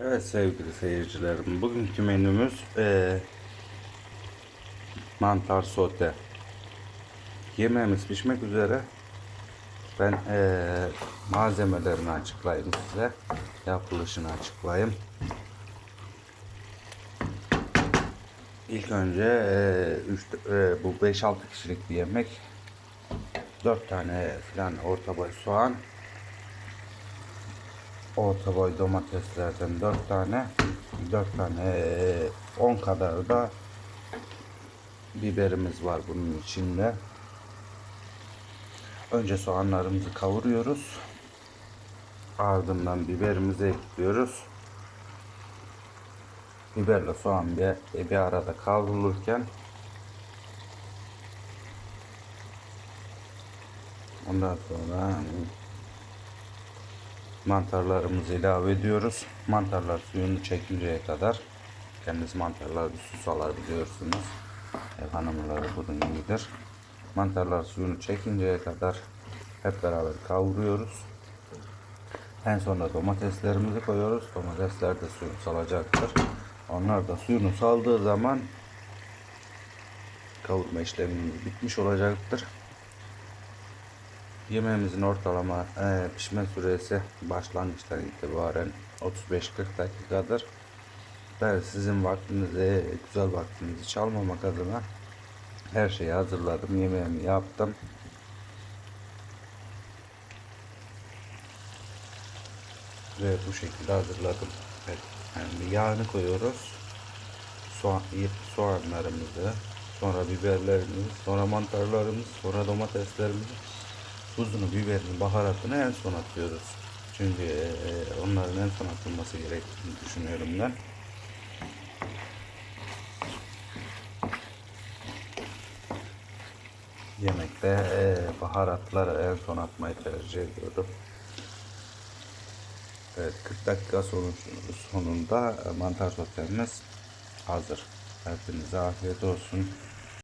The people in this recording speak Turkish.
Evet sevgili seyircilerim, bugünkü menümüz eee, mantar sote. Yemeğimiz pişmek üzere. Ben eee, malzemelerini açıklayayım size. Yapılışını açıklayayım. İlk önce eee, üç, eee, bu 5-6 kişilik bir yemek. 4 tane falan orta boy soğan. Orta boy domateslerden 4 tane, 4 tane eee, 10 kadar da biberimiz var bunun içinde. Önce soğanlarımızı kavuruyoruz. Ardından biberimizi ekliyoruz. Biberle soğan bir, bir arada kavrulurken ondan sonra mantarlarımızı ilave ediyoruz. Mantarlar suyunu çekinceye kadar kendisi mantarlar bir su salar biliyorsunuz. Ev hanımları bunun gibidir. Mantarlar suyunu çekinceye kadar hep beraber kavuruyoruz. En sonunda domateslerimizi koyuyoruz. Domatesler de suyunu salacaktır. Onlar da suyunu saldığı zaman kavurma işlemimiz bitmiş olacaktır. Yemeğimizin ortalama e, pişme süresi başlangıçtan itibaren 35-40 dakikadır. Ben sizin vaktinizi, güzel vaktinizi çalmamak adına her şeyi hazırladım, yemeğimi yaptım. Ve bu şekilde hazırladım. Evet, yani yağını koyuyoruz. Soğan, soğanlarımızı, sonra biberlerimizi, sonra mantarlarımız, sonra domateslerimizi, tuzunu, biberini, baharatını en son atıyoruz. Çünkü e, onların en son atılması gerektiğini düşünüyorum ben. Yemekte e, baharatları en son atmayı tercih ediyorum. Evet 40 dakika sonunda mantar sotemiz hazır. Hepinize afiyet olsun.